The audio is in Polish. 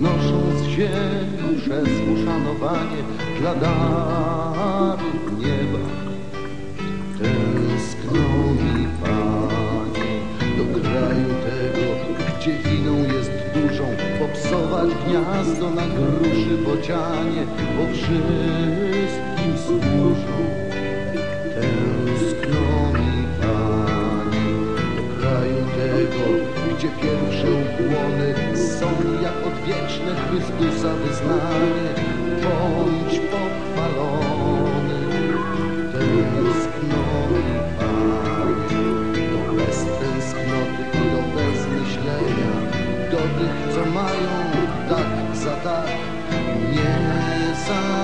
podnosząc się przez uszanowanie dla daru nieba. Tęskno mi, Panie, do kraju tego, gdzie winą jest dużą, popsować gniazdo na gruszy bocianie, bo wszystkim służą. Tęskno mi, Panie, do kraju tego, gdzie pierwszy ukłony są jak odwieczne Chrystusa wyznanie. Bądź pochwalony, tęsknony Panie, do bez tęsknoty i do bez myślenia, do tych, co mają tak za tak, nie za